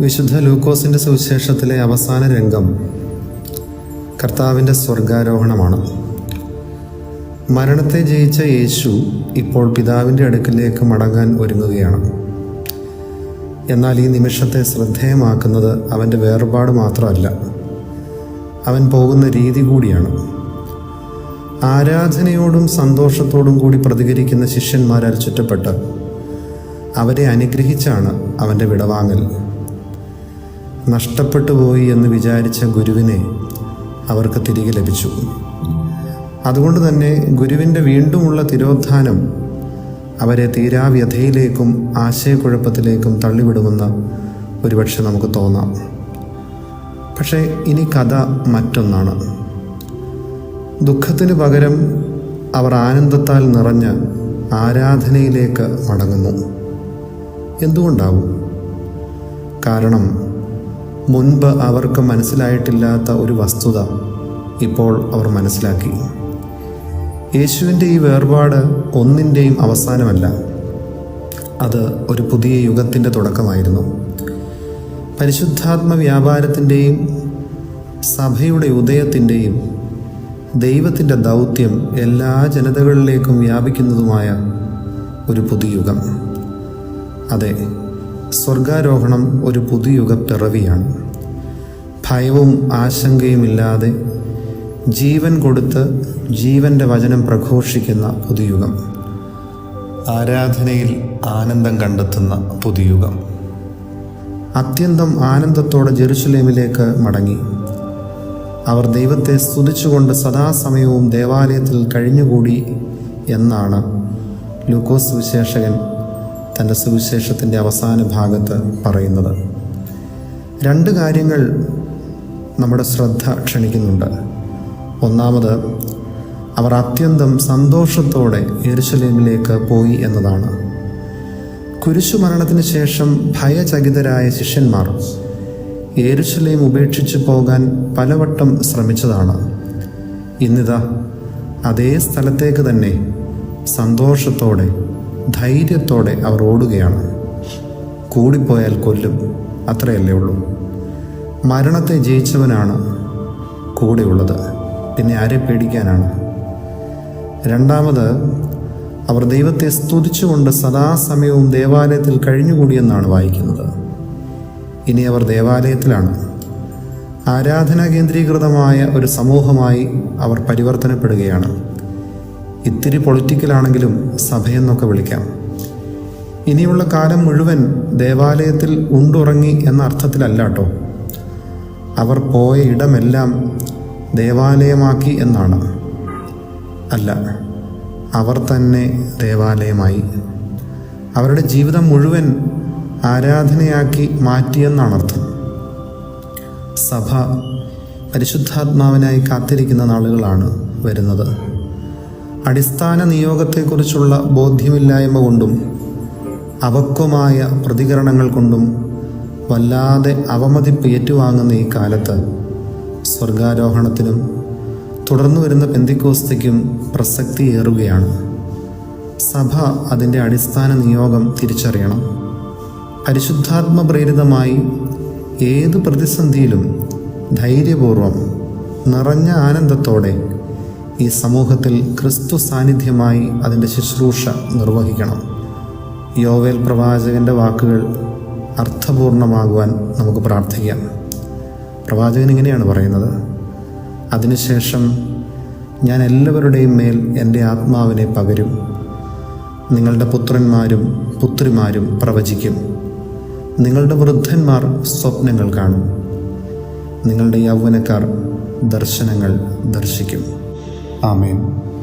വിശുദ്ധ ലൂക്കോസിന്റെ സുവിശേഷത്തിലെ അവസാന രംഗം കർത്താവിന്റെ സ്വർഗാരോഹണമാണ്. മരണത്തെ ജയിച്ച യേശു ഇപ്പോൾ പിതാവിന്റെ അടുക്കിലേക്ക് മടങ്ങാൻ ഒരുങ്ങുകയാണ്. എന്നാൽ ഈ നിമിഷത്തെ ശ്രദ്ധേയമാക്കുന്നത് അവന്റെ വേർപാട് മാത്രമല്ല. അവൻ പോകുന്ന രീതി കൂടിയാണ്. ആരാധനയോടും സന്തോഷത്തോടും കൂടി പ്രതികരിക്കുന്ന ശിഷ്യന്മാരാൽ ചുറ്റപ്പെട്ട് അവരെ അനുഗ്രഹിച്ചാണ് അവന്റെ വിടവാങ്ങൽ. നഷ്ടപ്പെട്ടു പോയി എന്ന് വിചാരിച്ച ഗുരുവിനെ അവർക്ക് തിരികെ ലഭിച്ചു. അതുകൊണ്ട് തന്നെ ഗുരുവിന്റെ വീണ്ടുമുള്ള തിരോധാനം അവരെ തീരാവ്യഥയിലേക്കും ആശയക്കുഴപ്പത്തിലേക്കും തള്ളിവിടുമെന്ന് ഒരുപക്ഷെ നമുക്ക് തോന്നാം. പക്ഷേ ഇനി കഥ മറ്റൊന്നാണ്. ദുഃഖത്തിന് പകരം അവർ ആനന്ദത്താൽ നിറഞ്ഞ് ആരാധനയിലേക്ക് മടങ്ങുന്നു. എന്തുകൊണ്ടാവും? കാരണം മുൻപ് അവർക്ക് മനസ്സിലായിട്ടില്ലാത്ത ഒരു വസ്തുത ഇപ്പോൾ അവർ മനസ്സിലാക്കി. യേശുവിന്റെ ഈ വേർപാട് ഒന്നിന്റെയും അവസാനമല്ല. അത് ഒരു പുതിയ യുഗത്തിന്റെ തുടക്കമായിരുന്നു. പരിശുദ്ധാത്മ വ്യാപാരത്തിന്റെയും സഭയുടെ ഉദയത്തിന്റെയും ദൈവത്തിന്റെ ദൗത്യം എല്ലാ ജനതകളിലേക്കും വ്യാപിക്കുന്നതുമായ ഒരു പുതുയുഗം അതെ സ്വർഗാരോഹണം ഒരു പുതുയുഗ പിറവിയാണ് ഭയവും ആശങ്കയുമില്ലാതെ ജീവൻ കൊടുത്ത് ജീവന്റെ വചനം പ്രഘോഷിക്കുന്ന പുതുയുഗം. ആരാധനയിൽ ആനന്ദം കണ്ടെത്തുന്ന പുതുയുഗം. അത്യന്തം ആനന്ദത്തോടെ ജെറുസലേമിലേക്ക് മടങ്ങി. അവർ ദൈവത്തെ സ്തുതിച്ചുകൊണ്ട് സദാസമയവും ദേവാലയത്തിൽ കഴിഞ്ഞുകൂടി എന്നാണ് ലൂക്കോസ് സുവിശേഷകൻ തന്റെ സുവിശേഷത്തിന്റെ അവസാന ഭാഗത്ത് പറയുന്നത്. രണ്ട് കാര്യങ്ങൾ നമ്മുടെ ശ്രദ്ധ ക്ഷണിക്കുന്നുണ്ട്. ഒന്നാമത് അവർ അത്യന്തം സന്തോഷത്തോടെ യെരുശലേമിലേക്ക് പോയി എന്നതാണ്. കുരിശു കുരിശുമരണത്തിന് ശേഷം ഭയചകിതരായ ശിഷ്യന്മാർ യേരുശലേം ഉപേക്ഷിച്ചു പോകാൻ പലവട്ടം ശ്രമിച്ചതാണ്. ഇന്നിതാ അതേ സ്ഥലത്തേക്ക് തന്നെ സന്തോഷത്തോടെ ധൈര്യത്തോടെ അവർ ഓടുകയാണ്. കൂടിപ്പോയാൽ കൊല്ലും. അത്രയല്ലേ ഉള്ളൂ. മരണത്തെ ജയിച്ചവനാണ് കൂടെയുള്ളത്. പിന്നെ ആരെ പേടിക്കാനാണ്? രണ്ടാമത് അവർ ദൈവത്തെ സ്തുതിച്ചുകൊണ്ട് സദാസമയവും ദേവാലയത്തിൽ കഴിഞ്ഞുകൂടിയെന്നാണ് വായിക്കുന്നത്. ഇനി അവർ ദേവാലയത്തിലാണ്. ആരാധനാ കേന്ദ്രീകൃതമായ ഒരു സമൂഹമായി അവർ പരിവർത്തനപ്പെടുകയാണ്. ഇത്തിരി പൊളിറ്റിക്കലാണെങ്കിലും സഭയെന്നൊക്കെ വിളിക്കാം. ഇനിയുള്ള കാലം മുഴുവൻ ദേവാലയത്തിൽ ഉണ്ടുറങ്ങി എന്ന അർത്ഥത്തിലല്ല കേട്ടോ അവർ പോയ ഇടമെല്ലാം ദേവാലയമാക്കി എന്നാണ്. അല്ല അവർ തന്നെ ദേവാലയമായി. അവരുടെ ജീവിതം മുഴുവൻ ആരാധനയാക്കി മാറ്റിയെന്നാണ് അർത്ഥം സഭ പരിശുദ്ധാത്മാവിനായി കാത്തിരിക്കുന്ന നാളുകളാണ് വരുന്നത്. അടിസ്ഥാന നിയോഗത്തെക്കുറിച്ചുള്ള ബോധ്യമില്ലായ്മ കൊണ്ടും അവക്വമായ പ്രതികരണങ്ങൾ കൊണ്ടും വല്ലാതെ അവമതിപ്പ് ഏറ്റുവാങ്ങുന്ന ഈ കാലത്ത് സ്വർഗാരോഹണത്തിനും തുടർന്നു വരുന്ന പെന്തിക്കോസ്തയ്ക്കും പ്രസക്തിയേറുകയാണ്. സഭ അതിന്റെ അടിസ്ഥാന നിയോഗം തിരിച്ചറിയണം. പരിശുദ്ധാത്മ പ്രേരിതമായി ഏത് പ്രതിസന്ധിയിലും ധൈര്യപൂർവം നിറഞ്ഞ ആനന്ദത്തോടെ ഈ സമൂഹത്തിൽ ക്രിസ്തു സാന്നിധ്യമായി അതിന്റെ ശുശ്രൂഷ നിർവഹിക്കണം. യോവേൽ പ്രവാചകന്റെ വാക്കുകൾ അർത്ഥപൂർണമാകുവാൻ നമുക്ക് പ്രാർത്ഥിക്കാം. പ്രവാചകൻ ഇങ്ങനെയാണ് പറയുന്നത്. അതിനുശേഷം ഞാൻ എല്ലാവരുടെയും മേൽ എന്റെ ആത്മാവിനെ പകരും. നിങ്ങളുടെ പുത്രന്മാരും പുത്രിമാരും പ്രവചിക്കും. നിങ്ങളുടെ വൃദ്ധന്മാർ സ്വപ്നങ്ങൾ കാണും. നിങ്ങളുടെ യൗവനക്കാർ ദർശനങ്ങൾ ദർശിക്കും. Amen.